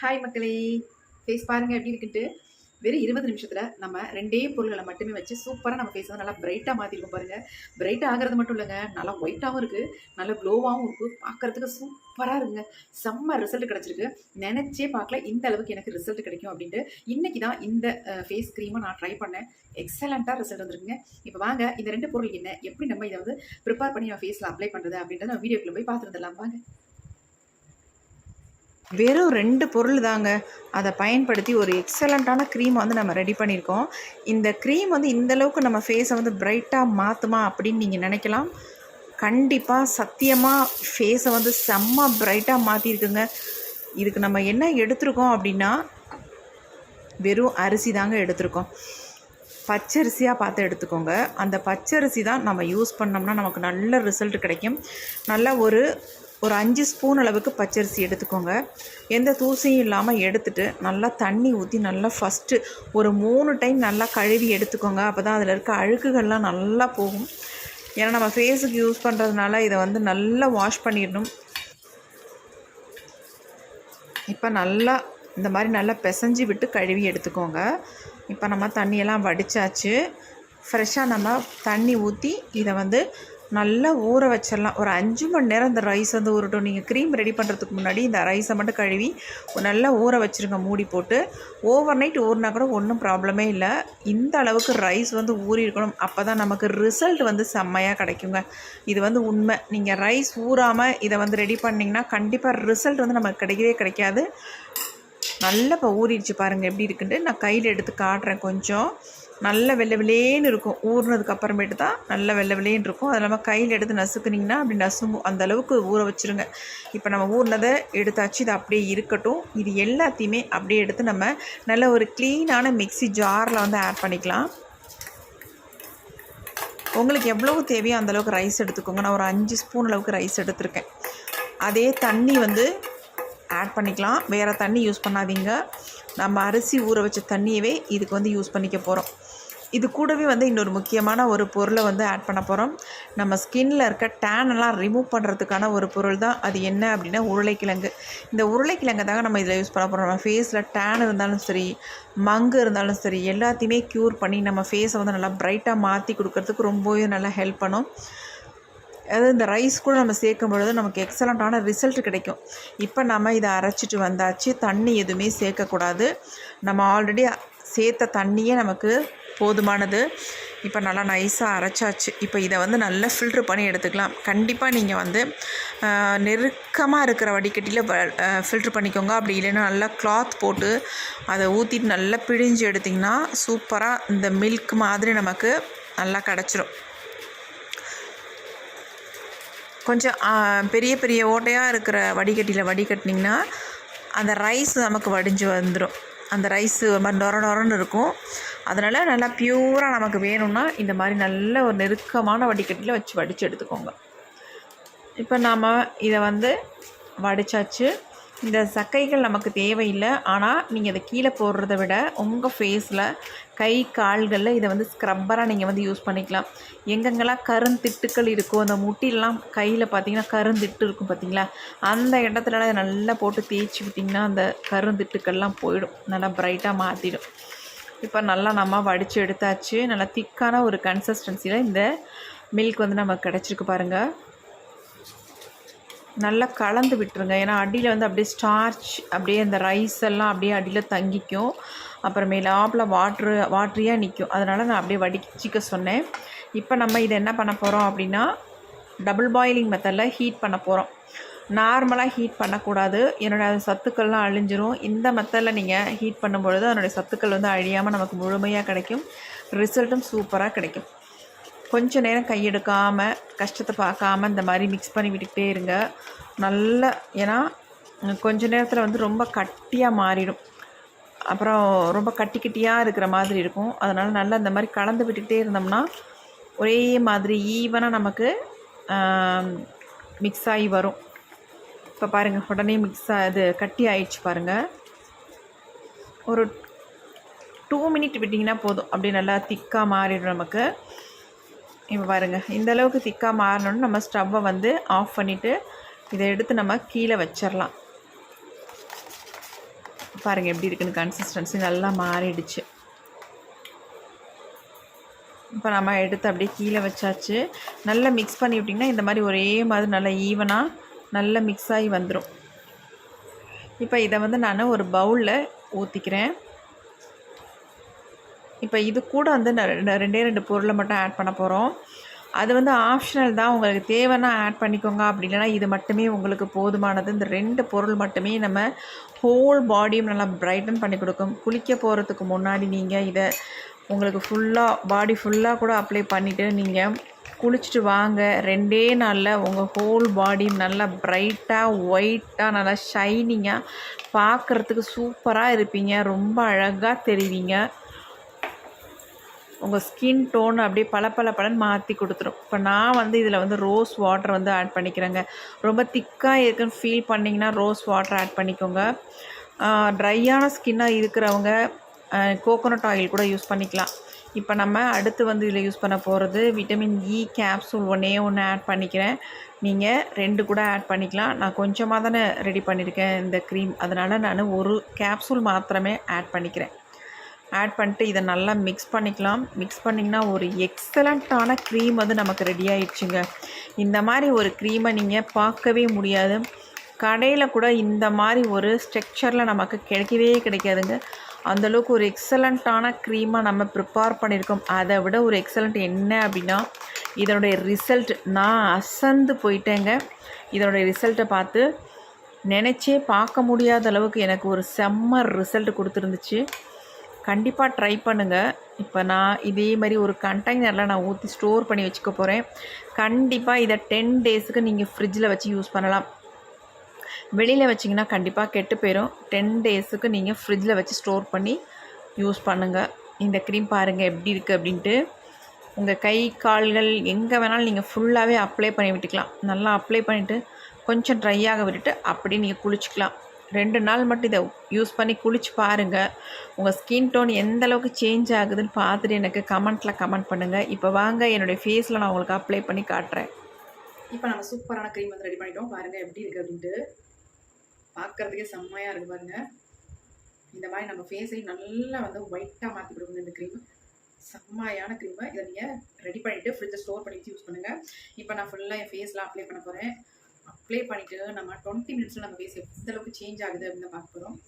Hi மக்களே. Face பாருங்கள் எப்படி இருக்குன்ட்டு. வெறும் இருபது நிமிஷத்தில் நம்ம ரெண்டே பொருள்களை மட்டுமே வச்சு சூப்பராக நம்ம ஃபேஸ் வந்து நல்லா பிரைட்டாக மாற்றிருக்கோம் பாருங்கள் பிரைட்டாக ஆகிறது மட்டும் இல்லைங்க நல்லா ஒயிட்டாகவும் இருக்குது நல்லா க்ளோவாகவும் இருக்குது பார்க்குறதுக்கு சூப்பராக இருக்குங்க. செம்ம ரிசல்ட் கிடச்சிருக்கு. நினச்சே பார்க்கல இந்த அளவுக்கு எனக்கு ரிசல்ட் கிடைக்கும் அப்படின்ட்டு. இன்றைக்கி தான் இந்த ஃபேஸ் க்ரீமை நான் ட்ரை பண்ணேன். எக்ஸலண்ட்டாக ரிசல்ட் வந்துருக்குங்க. இப்போ வாங்க இந்த ரெண்டு பொருள் என்ன எப்படி நம்ம இதை வந்து ப்ரிப்பேர் பண்ணி நம்ம ஃபேஸில் அப்ளை பண்ணுறது அப்படின்றத நம்ம வீடியோக்குள்ளே போய் பார்த்துருந்துடலாம் வாங்க. வெறும் ரெண்டு பொருள் தாங்க அதை பயன்படுத்தி ஒரு எக்ஸலண்ட்டான க்ரீம் வந்து நம்ம ரெடி பண்ணியிருக்கோம் இந்த க்ரீம் வந்து இந்த அளவுக்கு நம்ம ஃபேஸை வந்து பிரைட்டாக மாற்றுமா அப்படின்னு நீங்கள் நினைக்கலாம். கண்டிப்பாக சத்தியமாக ஃபேஸை வந்து செம்ம பிரைட்டாக மாற்றிருக்குங்க இதுக்கு நம்ம என்ன எடுத்திருக்கோம் அப்படின்னா வெறும் அரிசி தாங்க எடுத்திருக்கோம். பச்சரிசியாக பார்த்து எடுத்துக்கோங்க. அந்த பச்சரிசி தான் நம்ம யூஸ் பண்ணோம்னா நமக்கு நல்ல ரிசல்ட் கிடைக்கும். நல்ல ஒரு ஒரு அஞ்சு ஸ்பூன் அளவுக்கு பச்சரிசி எடுத்துக்கோங்க. எந்த தூசியும் இல்லாமல் எடுத்துகிட்டு நல்லா தண்ணி ஊற்றி நல்லா ஃபஸ்ட்டு ஒரு மூணு டைம் நல்லா கழுவி எடுத்துக்கோங்க. அப்போ தான் அதில் இருக்க அழுக்குகள்லாம் நல்லா போகும். ஏன்னா நம்ம ஃபேஸுக்கு யூஸ் பண்ணுறதுனால இதை வந்து நல்லா வாஷ் பண்ணிடணும். இப்போ நல்லா இந்த மாதிரி நல்லா பிசைஞ்சு விட்டு கழுவி எடுத்துக்கோங்க. இப்போ நம்ம தண்ணியெல்லாம் வடித்தாச்சு ஃப்ரெஷ்ஷாக நம்ம தண்ணி ஊற்றி இதை வந்து நல்லா ஊற வச்சிடலாம். ஒரு அஞ்சு மணி நேரம் இந்த ரைஸ் வந்து ஊறட்டும். நீங்கள் க்ரீம் ரெடி பண்ணுறதுக்கு முன்னாடி இந்த ரைஸை மட்டும் கழுவி நல்லா ஊற வச்சுருங்க. மூடி போட்டு. ஓவர் நைட் ஊறினா கூட ஒன்றும் ப்ராப்ளமே இல்லை. இந்த அளவுக்கு ரைஸ் வந்து ஊறி இருக்கணும். அப்போ தான் நமக்கு ரிசல்ட் வந்து செம்மையாக கிடைக்குங்க. இது வந்து உண்மை. நீங்கள் ரைஸ் ஊறாமல் இதை வந்து ரெடி பண்ணிங்கன்னா கண்டிப்பாக ரிசல்ட் வந்து நமக்கு கிடைக்கவே கிடைக்காது. நல்லா இப்போ ஊறிடுச்சு பாருங்கள் எப்படி இருக்குன்ட்டு நான் கையில் எடுத்து காட்டுறேன் கொஞ்சம். நல்ல வெள்ளை வெள்ளேன்னு இருக்கும். ஊறினதுக்கு அப்புறமேட்டு தான் நல்ல வெள்ளை வெள்ளேன்னு இருக்கும். அது இல்லாமல் கையில் எடுத்து நசுக்குனிங்கன்னா அப்படி நசுங்கும். அந்த அளவுக்கு ஊற வச்சுருங்க. இப்போ நம்ம ஊறினதை எடுத்தாச்சு. இது அப்படியே இருக்கட்டும். இது எல்லாத்தையுமே அப்படியே எடுத்து நம்ம நல்ல ஒரு க்ளீனான மிக்ஸி ஜாரில் வந்து ஆட் பண்ணிக்கலாம். உங்களுக்கு எவ்வளவு தேவையோ அந்தளவுக்கு ரைஸ் எடுத்துக்கோங்க. நான் ஒரு அஞ்சு ஸ்பூன் அளவுக்கு ரைஸ் எடுத்திருக்கேன். அதே தண்ணி வந்து ஆட் பண்ணிக்கலாம். வேறு தண்ணி யூஸ் பண்ணாதீங்க. நம்ம அரிசி ஊற வச்ச தண்ணியவே இதுக்கு வந்து யூஸ் பண்ணிக்க போகிறோம் இது கூடவே வந்து இன்னொரு முக்கியமான ஒரு பொருளை வந்து ஆட் பண்ண போகிறோம் நம்ம ஸ்கின்னில் இருக்க டேன் எல்லாம் ரிமூவ் பண்ணுறதுக்கான ஒரு பொருள் தான். அது என்ன அப்படின்னா உருளைக்கிழங்கு. இந்த உருளைக்கிழங்கு தாங்க நம்ம இதில் யூஸ் பண்ண போகிறோம் நம்ம ஃபேஸில் டேன் இருந்தாலும் சரி மங்கு இருந்தாலும் சரி எல்லாத்தையுமே க்யூர் பண்ணி நம்ம ஃபேஸை வந்து நல்லா பிரைட்டாக மாற்றி கொடுக்கறதுக்கு ரொம்பவே நல்லா ஹெல்ப் பண்ணும். அதாவது இந்த ரைஸ் கூட நம்ம சேர்க்கும் பொழுது நமக்கு எக்ஸலண்ட்டான ரிசல்ட் கிடைக்கும். இப்போ நம்ம இதை அரைச்சிட்டு வந்தாச்சு. தண்ணி எதுவுமே சேர்க்கக்கூடாது. நம்ம ஆல்ரெடி சேர்த்த தண்ணியே நமக்கு போதுமானது. இப்போ நல்லா நைஸாக அரைச்சாச்சு. இப்போ இதை வந்து நல்லா ஃபில்ட்ரு பண்ணி எடுத்துக்கலாம். கண்டிப்பாக நீங்கள் வந்து நெருக்கமாக இருக்கிற வடிகட்டியில் ஃபில்ட்ரு பண்ணிக்கோங்க. அப்படி இல்லைன்னா நல்லா கிளாத் போட்டு அதை ஊற்றிட்டு நல்லா பிழிஞ்சு எடுத்திங்கன்னா சூப்பராக இந்த மில்க் மாதிரி நமக்கு நல்லா கிடச்சிரும். கொஞ்சம் பெரிய பெரிய ஓட்டையாக இருக்கிற வடிகட்டியில் வடிகட்டினிங்கன்னா அந்த ரைஸ் நமக்கு வடிஞ்சு வந்துடும் அந்த ரைஸு ஒரு மாதிரி நொர நொரன்னு இருக்கும். அதனால் நல்லா பியூராக நமக்கு வேணும்னா இந்த மாதிரி நல்ல ஒரு நெருக்கமான வடிகட்டியில் வச்சு வடித்து எடுத்துக்கோங்க. இப்போ நாம் இதை வந்து வடித்தாச்சு இந்த சக்கைகள் நமக்கு தேவையில்லை. ஆனால் நீங்கள் அதை கீழே போடுறத விட உங்கள் ஃபேஸில் கை கால்களில் இதை வந்து ஸ்க்ரப்பராக நீங்கள் வந்து யூஸ் பண்ணிக்கலாம். எங்கெங்கெல்லாம் கருந்திட்டுக்கள் இருக்கோ அந்த முட்டிலாம் கையில் பார்த்தீங்கன்னா கருந்திட்டு இருக்கும் பார்த்தீங்களா? அந்த இடத்துலலாம் நல்லா போட்டு தேய்ச்சி விட்டிங்கன்னா அந்த கருந்திட்டுக்கள்லாம் போயிடும். நல்லா ப்ரைட்டாக மாற்றிடும் இப்போ நல்லா நம்ம வடித்து எடுத்தாச்சு. நல்லா திக்கான ஒரு கன்சிஸ்டன்சியில் இந்த மில்க் வந்து நமக்கு கிடச்சிருக்கு பாருங்கள் நல்லா கலந்து விட்டுருங்க. ஏன்னா அடியில் வந்து அப்படியே ஸ்டார்ச் அப்படியே இந்த ரைஸ் எல்லாம் அப்படியே அடியில் தங்கிக்கும். அப்புறமேலாப்பில் வாட்ரு வாட்ரியாக நிற்கும் அதனால் நான் அப்படியே வடிச்சிக்க சொன்னேன். இப்போ நம்ம இதை என்ன பண்ண போகிறோம் அப்படின்னா டபுள் பாயிலிங் மெத்தடில் ஹீட் பண்ண போகிறோம் நார்மலாக ஹீட் பண்ணக்கூடாது. என்னோடய சத்துக்கள்லாம் அழிஞ்சிரும். இந்த மெத்தடில் நீங்கள் ஹீட் பண்ணும்பொழுது அதனுடைய சத்துக்கள் வந்து அழியாமல் நமக்கு முழுமையாக கிடைக்கும். ரிசல்ட்டும் சூப்பராக கிடைக்கும். கொஞ்ச நேரம் கையெடுக்காமல் கஷ்டத்தை பார்க்காம இந்த மாதிரி மிக்ஸ் பண்ணி விட்டுக்கிட்டே இருங்க. நல்ல ஏன்னா கொஞ்ச நேரத்தில் வந்து ரொம்ப கட்டியாக மாறிடும். அப்புறம் ரொம்ப கட்டி கட்டியாக இருக்கிற மாதிரி இருக்கும். அதனால் நல்லா இந்த மாதிரி கலந்து விட்டுக்கிட்டே இருந்தோம்னா ஒரே மாதிரி ஈவனாக நமக்கு மிக்ஸ் ஆகி வரும். இப்போ பாருங்கள் உடனே மிக்ஸ் இது கட்டி ஆயிடுச்சு பாருங்கள் ஒரு டூ மினிட் விட்டிங்கன்னா போதும். அப்படி நல்லா திக்காக மாறிடும் நமக்கு. இப்போ பாருங்கள் இந்த அளவுக்கு திக்காக மாறணும்னு நம்ம ஸ்டவ்வை வந்து ஆஃப் பண்ணிவிட்டு இதை எடுத்து நம்ம கீழே வச்சிடலாம் பாருங்கள் எப்படி இருக்குன்னு கன்சிஸ்டன்சி நல்லா மாறிடுச்சு. இப்போ நம்ம எடுத்து அப்படியே கீழே வச்சாச்சு. நல்லா மிக்ஸ் பண்ணி விட்டிங்கன்னா இந்த மாதிரி ஒரே மாதிரி நல்லா ஈவனாக நல்லா மிக்ஸ் ஆகி வந்துடும் இப்போ இதை வந்து நான் ஒரு பவுலில் ஊற்றிக்கிறேன் இப்போ இது கூட வந்து ரெண்டே ரெண்டு பொருளை மட்டும் ஆட் பண்ண போகிறோம் அது வந்து ஆப்ஷனல் தான். உங்களுக்கு தேவைன்னா ஆட் பண்ணிக்கோங்க. அப்படி இல்லைன்னா இது மட்டுமே உங்களுக்கு போதுமானது. இந்த ரெண்டு பொருள் மட்டுமே நம்ம ஹோல் பாடியும் நல்லா பிரைட்டன் பண்ணி கொடுக்கும். குளிக்க போகிறதுக்கு முன்னாடி நீங்கள் இதை உங்களுக்கு ஃபுல்லாக பாடி ஃபுல்லாக கூட அப்ளை பண்ணிவிட்டு நீங்கள் குளிச்சுட்டு வாங்க. ரெண்டே நாளில் உங்கள் ஹோல் பாடி நல்லா பிரைட்டாக ஒயிட்டாக நல்லா ஷைனிங்காக பார்க்குறதுக்கு சூப்பராக இருப்பீங்க. ரொம்ப அழகாக தெரிவிங்க. உங்கள் ஸ்கின் டோன் அப்படியே பல பல பலன்னு மாற்றி கொடுத்துரும். இப்போ நான் வந்து இதில் வந்து ரோஸ் வாட்டர் வந்து ஆட் பண்ணிக்கிறேங்க. ரொம்ப திக்காக இருக்குன்னு ஃபீல் பண்ணிங்கன்னா ரோஸ் வாட்டர் ஆட் பண்ணிக்கோங்க. ட்ரையான ஸ்கின்னாக இருக்கிறவங்க கோகோனட் ஆயில் கூட யூஸ் பண்ணிக்கலாம். இப்போ நம்ம அடுத்து வந்து இதில் யூஸ் பண்ண போகிறது விட்டமின் இ கேப்சூல் ஒன்றே ஒன்று ஆட் பண்ணிக்கிறேன். நீங்கள் ரெண்டு கூட ஆட் பண்ணிக்கலாம். நான் கொஞ்சமாக தானே ரெடி பண்ணியிருக்கேன் இந்த க்ரீம் அதனால் நான் ஒரு கேப்சூல் மாத்திரமே ஆட் பண்ணிக்கிறேன். ஆட் பண்ணிட்டு இதை நல்லா மிக்ஸ் பண்ணிக்கலாம். மிக்ஸ் பண்ணிங்கன்னா ஒரு எக்ஸலண்ட்டான க்ரீம் வந்து நமக்கு ரெடி ஆயிடுச்சுங்க. இந்த மாதிரி ஒரு க்ரீமை நீங்கள் பார்க்கவே முடியாது. கடையில் கூட இந்த மாதிரி ஒரு ஸ்ட்ரக்சரில் நமக்கு கிடைக்கவே கிடைக்காதுங்க. அந்தளவுக்கு ஒரு எக்ஸலண்ட்டான க்ரீமாக நம்ம ப்ரிப்பேர் பண்ணியிருக்கோம். அதை விட ஒரு எக்ஸலண்ட் என்ன அப்படின்னா இதனுடைய ரிசல்ட் நான் அசந்து போயிட்டேங்க. இதனுடைய ரிசல்ட்டை பார்த்து நினச்சே பார்க்க முடியாத அளவுக்கு எனக்கு ஒரு செம்ம ரிசல்ட் கொடுத்துருந்துச்சு. கண்டிப்பாக ட்ரை பண்ணுங்கள் இப்போ நான் இதே மாதிரி ஒரு கண்டெய்னரில் நான் ஊற்றி ஸ்டோர் பண்ணி வச்சுக்க போகிறேன் கண்டிப்பாக இதை டென் டேஸுக்கு நீங்கள் ஃப்ரிட்ஜில் வச்சு யூஸ் பண்ணலாம். வெளியில் வச்சிங்கன்னா கண்டிப்பாக கெட்டு போயிடும் டென் டேஸுக்கு நீங்கள் ஃப்ரிட்ஜில் வச்சு ஸ்டோர் பண்ணி யூஸ் பண்ணுங்கள் இந்த க்ரீம் பாருங்கள் எப்படி இருக்குது அப்படின்ட்டு. உங்கள் கை கால்கள் எங்கே வேணாலும் நீங்கள் ஃபுல்லாகவே அப்ளை பண்ணி விட்டுக்கலாம். நல்லா அப்ளை பண்ணிவிட்டு கொஞ்சம் ட்ரை ஆக விட்டுட்டு அப்படியே நீங்கள் குளிச்சுக்கலாம். ரெண்டு நாள் மட்டும் இதை யூஸ் பண்ணி குளிச்சு பாருங்கள் உங்கள் ஸ்கின் டோன் எந்த அளவுக்கு சேஞ்ச் ஆகுதுன்னு பார்த்துட்டு எனக்கு கமெண்ட்டில் கமெண்ட் பண்ணுங்கள் இப்போ வாங்க என்னுடைய ஃபேஸில் நான் உங்களுக்கு அப்ளை பண்ணி காட்டுறேன். இப்போ நம்ம சூப்பரான க்ரீம் வந்து ரெடி பண்ணிட்டோம். பாருங்கள் எப்படி இருக்குது அப்படின்ட்டு. பார்க்குறதுக்கே செம்மையாக இருக்குது பாருங்கள் இந்த மாதிரி நம்ம ஃபேஸையும் நல்லா வந்து ஒயிட்டாக மாற்றி கொடுக்குங்க இந்த க்ரீம் செம்மையான க்ரீமை இதை நீங்கள் ரெடி பண்ணிவிட்டு ஃப்ரிட்ஜை ஸ்டோர் பண்ணி யூஸ் பண்ணுங்கள் இப்போ நான் ஃபுல்லாக என் ஃபேஸில் அப்ளை பண்ண போகிறேன் அப்ளை பண்ணிட்டு நம்ம டுவெண்ட்டி மினிட்ஸில் நம்ம ஃபேஸ் எந்த அளவுக்கு சேஞ்ச் ஆகுது அப்படின்னு பார்க்க போகிறோம்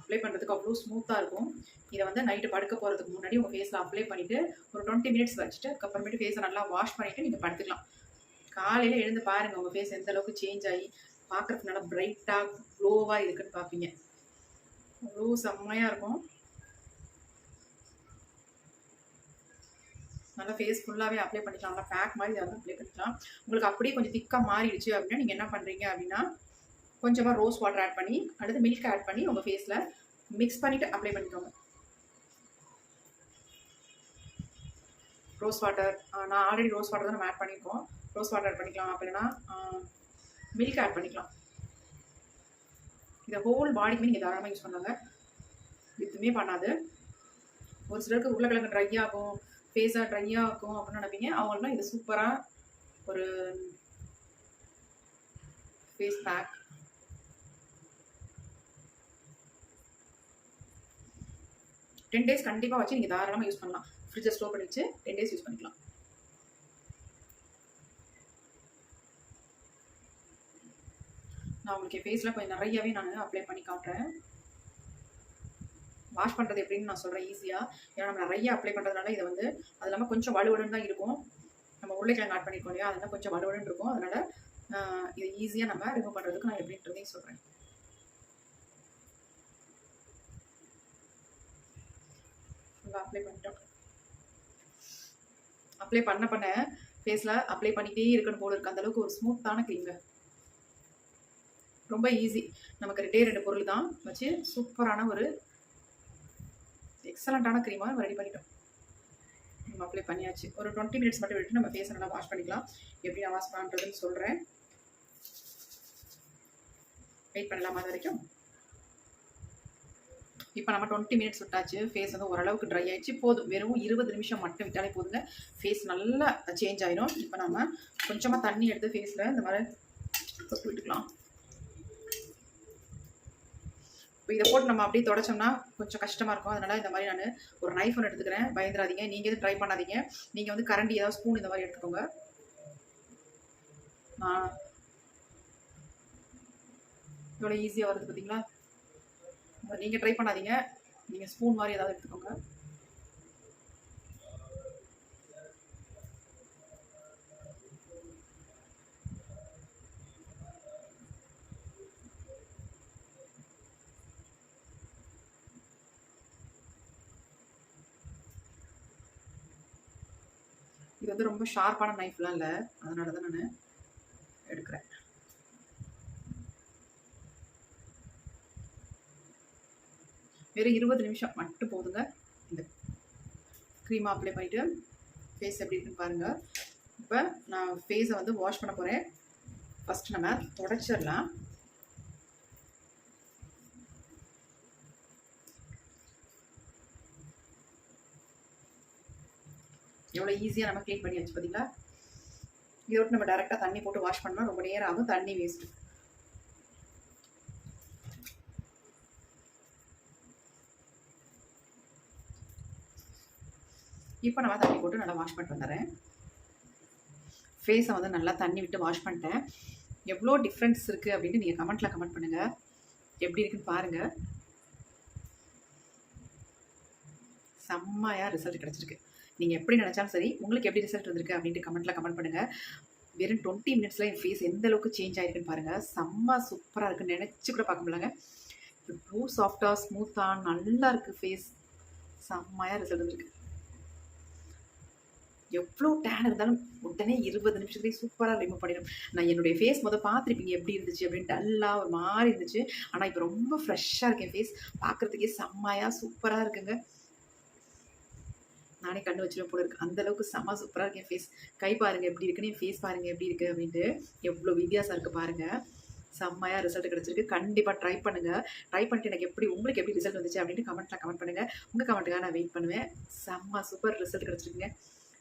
அப்ளை பண்ணுறதுக்கு அவ்வளோ ஸ்மூத்தாக இருக்கும். இதை வந்து நைட்டு படுக்க போகிறதுக்கு முன்னாடி உங்கள் ஃபேஸில் அப்ளை பண்ணிவிட்டு ஒரு டுவெண்ட்டி மினிட்ஸ் வச்சுட்டு அதுக்கப்புறமேட்டு ஃபேஸை நல்லா வாஷ் பண்ணிவிட்டு நீங்கள் படுத்துக்கலாம். காலையில் எழுந்து பாருங்கள் உங்கள் ஃபேஸ் எந்த அளவுக்கு சேஞ்ச் ஆகி பார்க்குறதுக்கு நல்லா பிரைட்டாக க்ளோவாக இருக்குன்னு பார்ப்பீங்க. அவ்வளோ செம்மையாக இருக்கும். நல்லா ஃபேஸ் ஃபுல்லாகவே அப்ளை பண்ணிக்கலாம். நல்லா பேக் மாதிரி இதை வந்து அப்ளை பண்ணிக்கலாம். உங்களுக்கு அப்படியே கொஞ்சம் திக்காக மாறிடுச்சு அப்படின்னா நீங்கள் என்ன பண்ணுறீங்க அப்படின்னா கொஞ்சமாக ரோஸ் வாட்டர் ஆட் பண்ணி அடுத்து மில்க் ஆட் பண்ணி உங்கள் ஃபேஸில் மிக்ஸ் பண்ணிவிட்டு அப்ளை பண்ணிக்கோங்க. ரோஸ் வாட்டர் நான் ஆல்ரெடி ரோஸ் வாட்டர் தான் நம்ம ஆட் பண்ணியிருக்கோம் ரோஸ் வாட்டர் ஆட் பண்ணிக்கலாம் அப்படின்னா மில்க் ஆட் பண்ணிக்கலாம். இதை ஹோல் பாடிக்குமே நீங்கள் தாராளமாக யூஸ் பண்ணாங்க எதுவுமே பண்ணாது. ஒரு சிலருக்கு உருளைக்கிழங்கு ட்ரை ஆகும். ஃபேஸாக ட்ரையாக ஆகும் அப்படின்னு நினைப்பீங்க. அவங்களாம் இது சூப்பராக ஒரு ஃபேஸ் பேக் டென் டேஸ் கண்டிப்பாக வச்சு நீங்கள் தாராளமாக யூஸ் பண்ணலாம். ஃப்ரிட்ஜை ஸ்டோர் பண்ணி வச்சு டென் டேஸ் யூஸ் பண்ணிக்கலாம். நான் உங்களுக்கு ஃபேஸில் கொஞ்சம் நிறையவே நான் அப்ளை பண்ணி காட்டுறேன். வாஷ் பண்ணுறது எப்படின்னு நான் சொல்கிறேன் ஈஸியாக ஏன்னா நம்ம நிறைய அப்ளை பண்ணுறதுனால இதை வந்து அது இல்லாமல் கொஞ்சம் வலுவலுன்னு தான் இருக்கும். நம்ம உருளைக்கிழங்கு ஆட் பண்ணிருக்கோம் இல்லையா? அதெல்லாம் கொஞ்சம் வலுவலுன்னு இருக்கும். அதனால் இது இதை ஈஸியாக நம்ம ரிமூவ் பண்ணுறதுக்கு நான் எப்படின்றதையும் சொல்கிறேன் அப்ளை பண்ணிட்டோம். அப்ளை பண்ண பண்ண ஃபேஸில் அப்ளை பண்ணிகிட்டே இருக்கணும் போல இருக்குது அந்தளவுக்கு ஒரு ஸ்மூத்தான க்ரீங்க ரொம்ப ஈஸி நமக்கு ரெண்டே ரெண்டு பொருள் தான் வச்சு சூப்பரான ஒரு எக்ஸலண்ட்டான க்ரீமாக நம்ம ரெடி பண்ணிட்டோம். நம்ம அப்ளை பண்ணியாச்சு. ஒரு டுவெண்ட்டி மினிட்ஸ் மட்டும் விட்டு நம்ம ஃபேஸை நல்லா வாஷ் பண்ணிக்கலாம். எப்படி நான் வாஷ் பண்ணுறதுன்னு சொல்கிறேன் வெயிட் பண்ணலாமா அது வரைக்கும்? இப்போ நம்ம டுவெண்ட்டி மினிட்ஸ் விட்டாச்சு. ஃபேஸ் வந்து ஓரளவுக்கு ட்ரை ஆயிடுச்சு. போதும். வெறும் இருபது நிமிஷம் மட்டும் விட்டாலே போதுங்க. ஃபேஸ் நல்லா சேஞ்ச் ஆயிடும். இப்போ நம்ம கொஞ்சமாக தண்ணி எடுத்து ஃபேஸில் இந்த மாதிரி தொட்டு விட்டுக்கலாம் இப்போ இதை போட்டு நம்ம அப்படியே தொடச்சோம்னா கொஞ்சம் கஷ்டமாக இருக்கும். அதனால் இந்த மாதிரி நான் ஒரு நைஃப் ஒன்று எடுத்துக்கிறேன். பயந்துடாதீங்க நீங்கள் எதுவும் ட்ரை பண்ணாதீங்க. நீங்கள் வந்து கரண்டி ஏதாவது ஸ்பூன் இந்த மாதிரி எடுத்துக்கோங்க. நான் ஈஸியாக வருது பார்த்தீங்களா நீங்கள் ட்ரை பண்ணாதீங்க. நீங்கள் ஸ்பூன் மாதிரி ஏதாவது எடுத்துக்கோங்க. வந்து ரொம்ப ஷார்ப்பான நைஃப்லாம் இல்லை. அதனால தான் நான் எடுக்கிறேன். வெறும் இருபது நிமிஷம் மட்டும் போதுங்க. இந்த க்ரீம் அப்ளை பண்ணிவிட்டு ஃபேஸ் எப்படி இருக்குன்னு பாருங்கள் இப்போ நான் ஃபேஸை வந்து வாஷ் பண்ண போகிறேன் ஃபஸ்ட்டு நம்ம தொடச்சிடலாம். எவ்வளோ ஈஸியாக நம்ம க்ளீன் பண்ணி வச்சு பார்த்தீங்களா இதை விட்டு நம்ம டேரெக்டாக தண்ணி போட்டு வாஷ் பண்ணால் ரொம்ப நேரம் ஆகும். தண்ணி வேஸ்ட்டு இப்போ நம்ம தண்ணி போட்டு நல்லா வாஷ் பண்ணிட்டு வந்துடுறேன். ஃபேஸை வந்து நல்லா தண்ணி விட்டு வாஷ் பண்ணிட்டேன். எவ்வளோ டிஃப்ரென்ஸ் இருக்குது அப்படின்னு நீங்கள் கமெண்ட்டில் கமெண்ட் பண்ணுங்கள் எப்படி இருக்குன்னு பாருங்கள் செம்மையாக ரிசல்ட் கிடச்சிருக்கு. நீங்கள் எப்படி நினச்சாலும் சரி உங்களுக்கு எப்படி ரிசல்ட் வந்திருக்கு அப்படின்ட்டு கமெண்ட்டில் கமெண்ட் பண்ணுங்கள் வெறும் டுவெண்ட்டி மினிட்ஸில் என் ஃபேஸ் எந்த அளவுக்கு சேஞ்ச் ஆகிருக்குன்னு பாருங்கள் செம்ம சூப்பராக இருக்குன்னு நினச்சி கூட பார்க்க முடியலங்க. இவ்வளோ சாஃப்டாக ஸ்மூத்தாக நல்லா இருக்குது ஃபேஸ் செம்மையாக ரிசல்ட் வந்துருக்கு. எவ்வளோ டேன் இருந்தாலும் உடனே இருபது நிமிஷத்துலேயே சூப்பராக ரிமூவ் பண்ணிடும். நான் என்னுடைய ஃபேஸ் முதல் பார்த்துருப்பீங்க எப்படி இருந்துச்சு அப்படின்னு டல்லாக ஒரு மாதிரி இருந்துச்சு. ஆனால் இப்போ ரொம்ப ஃப்ரெஷ்ஷாக இருக்கேன் ஃபேஸ் பார்க்குறதுக்கே செம்மையாக சூப்பராக இருக்குங்க. நானே கண்ணு வச்சிருவேன் போல இருக்கு அந்த அளவுக்கு செம்ம சூப்பராக இருக்கேன் ஃபேஸ் கை பாருங்க எப்படி இருக்குன்னு என் ஃபேஸ் பாருங்க எப்படி இருக்கு? அப்படின்ட்டு எவ்வளோ வித்தியாசம் இருக்கு பாருங்க. செம்மையாக ரிசல்ட் கிடச்சிருக்கு. கண்டிப்பாக ட்ரை பண்ணுங்கள் ட்ரை பண்ணிட்டு எனக்கு எப்படி உங்களுக்கு எப்படி ரிசல்ட் வந்துச்சு அப்படின்ட்டு கமெண்ட்டில் கமெண்ட் பண்ணுங்க. உங்கள் கமெண்ட்டுக்காக நான் வெயிட் பண்ணுவேன். செம்ம சூப்பர் ரிசல்ட் கிடச்சிருக்குங்க.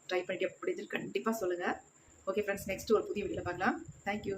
ட்ரை பண்ணிட்டு எப்படி கண்டிப்பாக சொல்லுங்கள் ஓகே ஃப்ரெண்ட்ஸ் நெக்ஸ்ட் ஒரு புதிய வீடியோவில் பார்க்கலாம். தேங்க்யூ